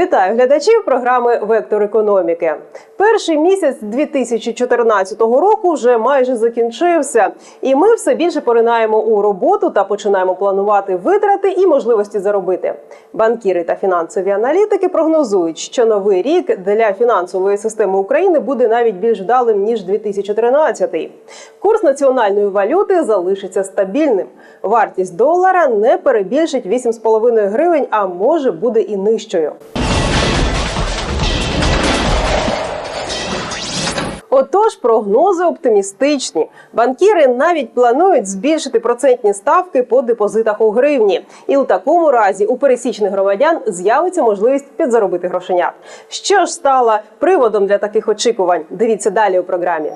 Вітаю глядачів програми Вектор економіки. Перший місяць 2014 року вже майже закінчився, і ми все більше поринаємо у роботу та починаємо планувати витрати і можливості заробити. Банкіри та фінансові аналітики прогнозують, що новий рік для фінансової системи України буде навіть більш вдалим ніж 2013. Курс національної валюти залишиться стабільним. Вартість долара не перебільшить 8,5 гривень, а може буде і нижчою. Отож, прогнози оптимістичні. Банкіри навіть планують збільшити процентні ставки по депозитах у гривні. І у такому разі у пересічних громадян з'явиться можливість підзаробити грошенят. Що ж стало приводом для таких очікувань? Дивіться далі у програмі.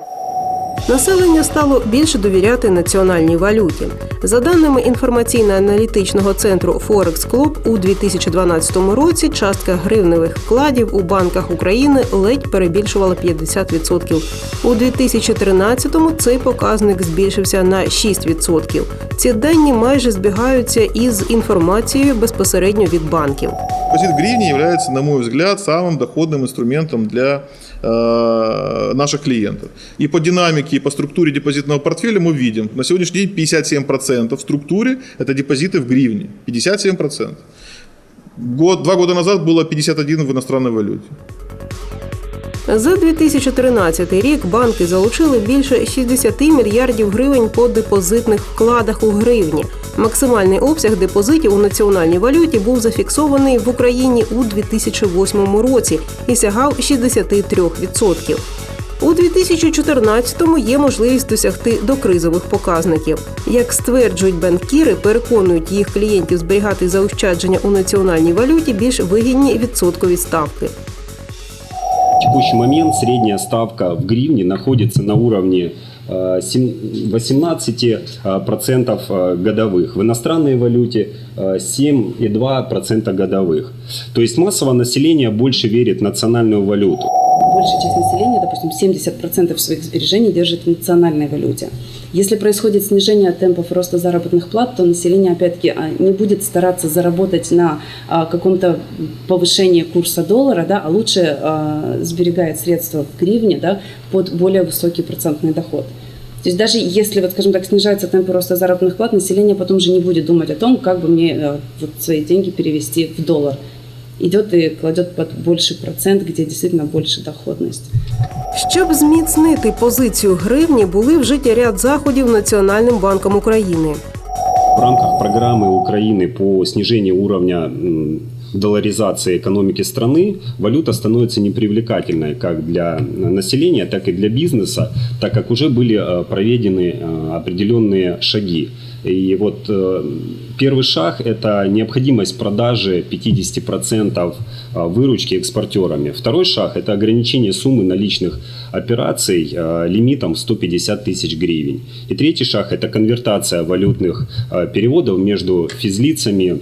Населення стало більше довіряти національній валюті. За даними інформаційно-аналітичного центру Forex Club, у 2012 році частка гривневих вкладів у банках України ледь перебільшувала 50%. У 2013-му цей показник збільшився на 6%. Ці дані майже збігаються із інформацією безпосередньо від банків. Депозит в гривне является, на мой взгляд, самым доходным инструментом для э, наших клиентов. И по динамике, и по структуре депозитного портфеля мы видим, на сегодняшний день 57% в структуре это депозиты в гривне. 57%. Год, два года назад было 51 в иностранной валюте. За 2013 рік банки залучили більше 60 мільярдів гривень по депозитних вкладах у гривні. Максимальний обсяг депозитів у національній валюті був зафіксований в Україні у 2008 році і сягав 63%. У 2014-му є можливість досягти докризових показників. Як стверджують банкіри, переконують їх клієнтів зберігати заощадження у національній валюті більш вигідні відсоткові ставки. В текущий момент средняя ставка в гривне находится на уровне сем- 18% э, процентов, э, годовых. В иностранной валюте э, 7,2% годовых. То есть массово население больше верит в национальную валюту. Большая часть населения, допустим, 70% своих сбережений держит в национальной валюте. Если происходит снижение темпов роста заработных плат, то население, опять-таки, а, не будет стараться заработать на а, каком-то повышении курса доллара, да, а лучше а, сберегает средства в гривне да, под более высокий процентный доход. То есть даже если, вот, скажем так, снижаются темпы роста заработных плат, население потом же не будет думать о том, как бы мне э, вот свои деньги перевести в доллар. Идет и кладет под больший процент, где действительно больше доходность. Щоб зміцнити позицію гривні, були вжиті ряд заходів Національним банком України. В рамках программы Украины по снижению уровня м, долларизации экономики страны валюта становится непривлекательной как для населения, так и для бизнеса, так как уже были э, проведены э, определенные шаги. И вот э, первый шаг – это необходимость продажи 50% выручки экспортерами. Второй шаг – это ограничение суммы наличных операций э, лимитом в 150 тысяч гривен. И третий шаг – это конвертация валютных э, переводов между физлицами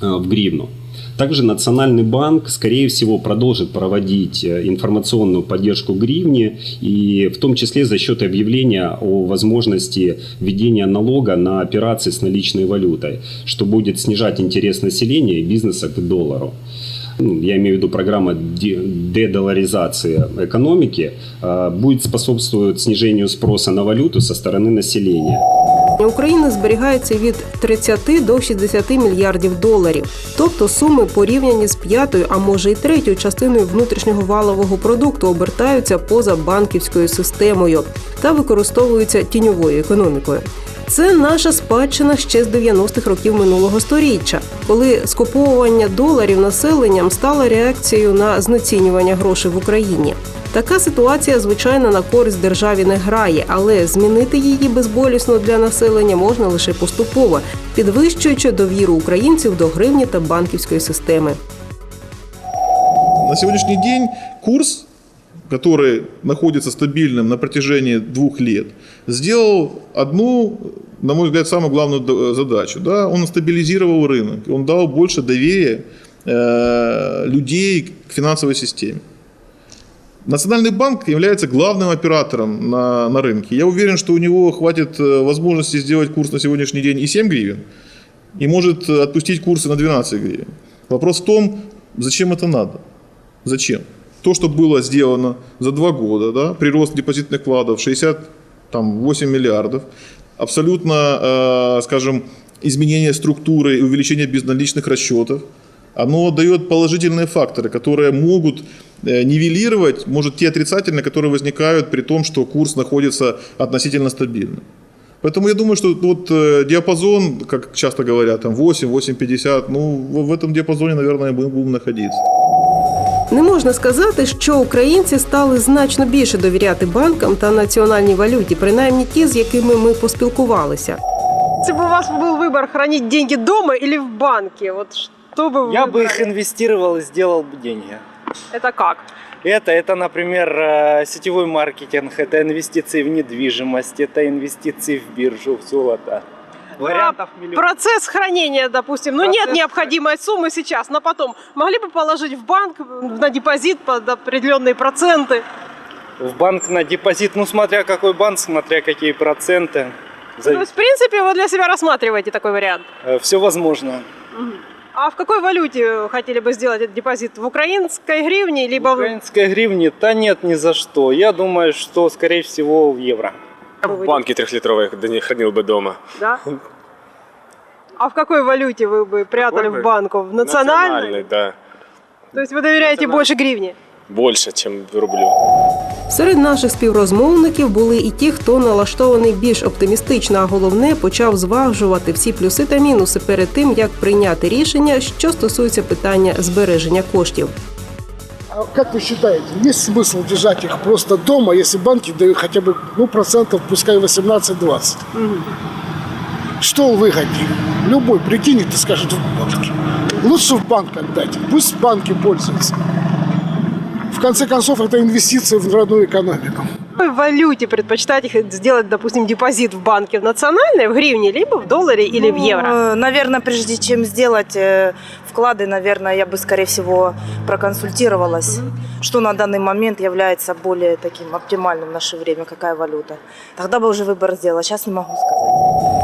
э, в гривну. Также Национальный банк, скорее всего, продолжит проводить э, информационную поддержку гривне, и в том числе за счет объявления о возможности введения налога на операции с наличной валютой, что будет снижать интерес населения и бизнеса к доллару. Ну, Я имею в виду программа де- дедоларизации экономики, э, будет способствовать снижению спроса на валюту со стороны населения. України зберігається від 30 до 60 мільярдів доларів, тобто суми порівняні з п'ятою, а може й третьою частиною внутрішнього валового продукту обертаються поза банківською системою та використовуються тіньовою економікою. Це наша спадщина ще з 90-х років минулого століття, коли скуповування доларів населенням стало реакцією на знецінювання грошей в Україні. Така ситуація, звичайно, на користь державі не грає, але змінити її безболісно для населення можна лише поступово, підвищуючи довіру українців до гривні та банківської системи. На сегодняшний день курс, который находится стабильным на протяжении двух лет, сделал одну, на мой взгляд, самую главную д- задачу. Да? Он стабилизировал рынок, он дал больше доверия э, людей к финансовой системе. Национальный банк является главным оператором на, на рынке. Я уверен, что у него хватит э, возможности сделать курс на сегодняшний день и 7 гривен, и может э, отпустить курсы на 12 гривен. Вопрос в том, Зачем это надо? Зачем? То, что было сделано за два года, да, прирост депозитных вкладов 68 миллиардов, абсолютно, э, скажем, изменение структуры и увеличение безналичных расчетов, оно дает положительные факторы, которые могут нивелировать, может, те отрицательные, которые возникают при том, что курс находится относительно стабильным. Поэтому я думаю, что вот э, диапазон, как часто говорят, там 8, 8,50, ну в в этом диапазоне, наверное, мы будем находиться. Не можна сказати, що українці стали значно більше довіряти банкам та національній валюті, принаймні ті, з якими ми поспілкувалися. Це б у вас був вибір хранити деньги вдома або в банку. От що би ви Я бы их инвестировал и сделал бы деньги. Це як? Это, это, например, э, сетевой маркетинг, это инвестиции в недвижимость, это инвестиции в биржу, в золото. Вариантов миллион. Процесс хранения, допустим, ну Процесс нет необходимой суммы сейчас, но потом могли бы положить в банк на депозит под определенные проценты. В банк на депозит, ну смотря какой банк, смотря какие проценты. То есть, в принципе, вы для себя рассматриваете такой вариант. Все возможно. А в какой валюте хотели бы сделать этот депозит? В украинской гривне, либо В украинской гривне, да нет, ни за что. Я думаю, что, скорее всего, в евро. в Банки трехлитровые да не хранил бы дома. Да? А в какой валюте вы бы прятали Какой в банку? В национальной? да. То есть вы доверяете больше гривне? Больше, чем рублю. Серед наших співрозмовників були і ті, хто налаштований більш оптимістично, а головне почав зважувати всі плюси та мінуси перед тим, як прийняти рішення, що стосується питання збереження коштів. А как вы считаете, есть смысл держать их просто дома, если банки дают хотя бы ну, процентов, пускай 18-20? Что выгоднее? Любой прикинет и скажет в банке. Лучше в банк отдать, пусть банки пользуются. В конце концов, это инвестиции в родную экономику. В какой валюте предпочитать их сделать, допустим, депозит в банке? В национальной, в гривне, либо в долларе или в евро? Наверное, прежде чем сделать э, вклады, наверное, я бы, скорее всего, проконсультировалась, что на данный момент является более таким оптимальным в наше время, какая валюта. Тогда бы уже выбор сделала. Сейчас не могу сказать.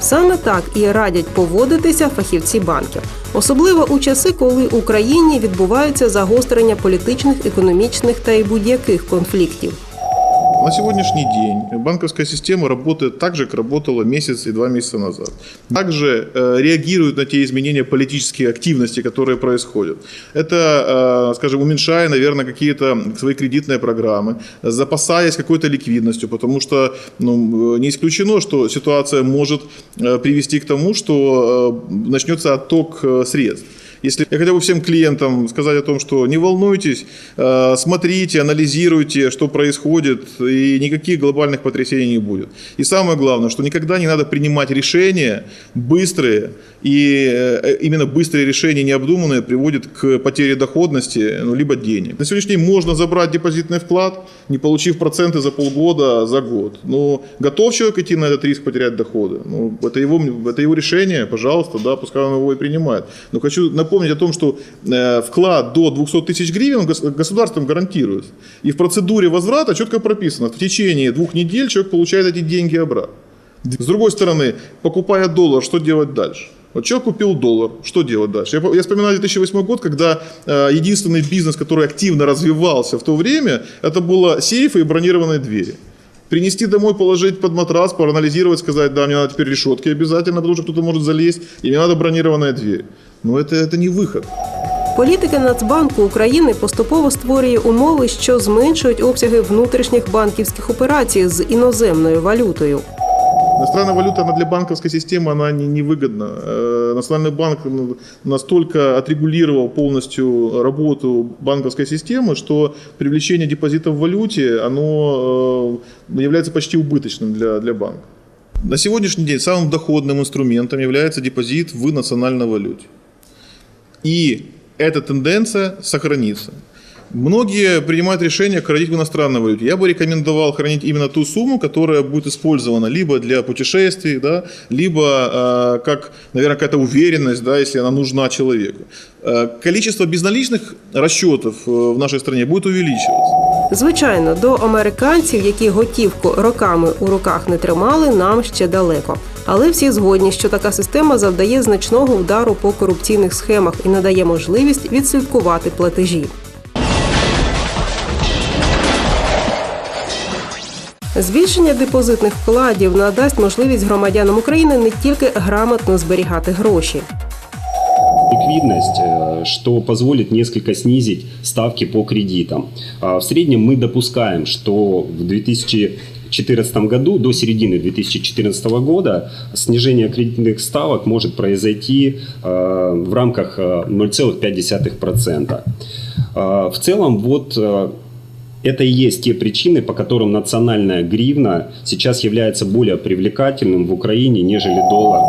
Саме так і радять поводитися фахівці банків, особливо у часи, коли в Україні відбуваються загострення політичних, економічних та й будь-яких конфліктів. На сегодняшний день банковская система работает так же, как работала месяц и два месяца назад. Также э, реагирует на те изменения политической активности, которые происходят. Это, э, скажем, уменьшая, наверное, какие-то свои кредитные программы, запасаясь какой-то ликвидностью, потому что ну, э, не исключено, что ситуация может э, привести к тому, что э, начнется отток средств. Если я хотел бы всем клиентам сказать о том, что не волнуйтесь, э, смотрите, анализируйте, что происходит, и никаких глобальных потрясений не будет. И самое главное, что никогда не надо принимать решения быстрые, и э, именно быстрые решения необдуманные приводят к потере доходности, ну, либо денег. На сегодняшний день можно забрать депозитный вклад, не получив проценты за полгода, за год. Но готов человек идти на этот риск потерять доходы? Ну, это его, это его решение, пожалуйста, да, пускай он его и принимает. Но хочу напомнить о том, что э, вклад до 200 тысяч гривен гос- государством гарантируется. И в процедуре возврата четко прописано, в течение двух недель человек получает эти деньги обратно. С другой стороны, покупая доллар, что делать дальше? Вот человек купил доллар, что делать дальше? Я, я вспоминаю 2008 год, когда э, единственный бизнес, который активно развивался в то время, это было сейфы и бронированные двери. Принести домой, положить под матрас, проанализировать, сказать, да, мне надо теперь решетки обязательно, потому что кто-то может залезть, и мне надо бронированная дверь. Но это, это не выход. Політика Нацбанку України поступово створює умови, що зменшують обсяги внутрішніх банківських операцій з іноземною валютою. Иностранная валюта она для банковской системы она не, невыгодна. Э, Национальный банк ну, настолько отрегулировал полностью работу банковской системы, что привлечение депозитов в валюте оно э, является почти убыточным для, для банка. На сегодняшний день самым доходным инструментом является депозит в национальной валюте. И эта тенденция сохранится. Многие принимают решение хранить в иностранной валюте. Я бы рекомендовал хранить именно ту сумму, которая будет использована либо для путешествий, да, либо э, как, наверное, какая-то уверенность, да, если она нужна человеку. Э, количество безналичных расчетов э, в нашей стране будет увеличиваться. Звичайно, до американців, які готівку роками у руках не тримали, нам ще далеко. Але всі згодні, що така система завдає значного удару по корупційних схемах і надає можливість відслідкувати платежі. Збільшення депозитних вкладів надасть можливість громадянам України не тільки грамотно зберігати гроші. Ликвидность, э, что позволит несколько снизить ставки по кредитам. А В среднем мы допускаем, что в 2014 году, до середины 2014 года, снижение кредитных ставок может произойти э, в рамках э, 0,5%. А, В целом, вот э, это и есть те причины, по которым национальная гривна сейчас является более привлекательным в Украине, нежели доллар.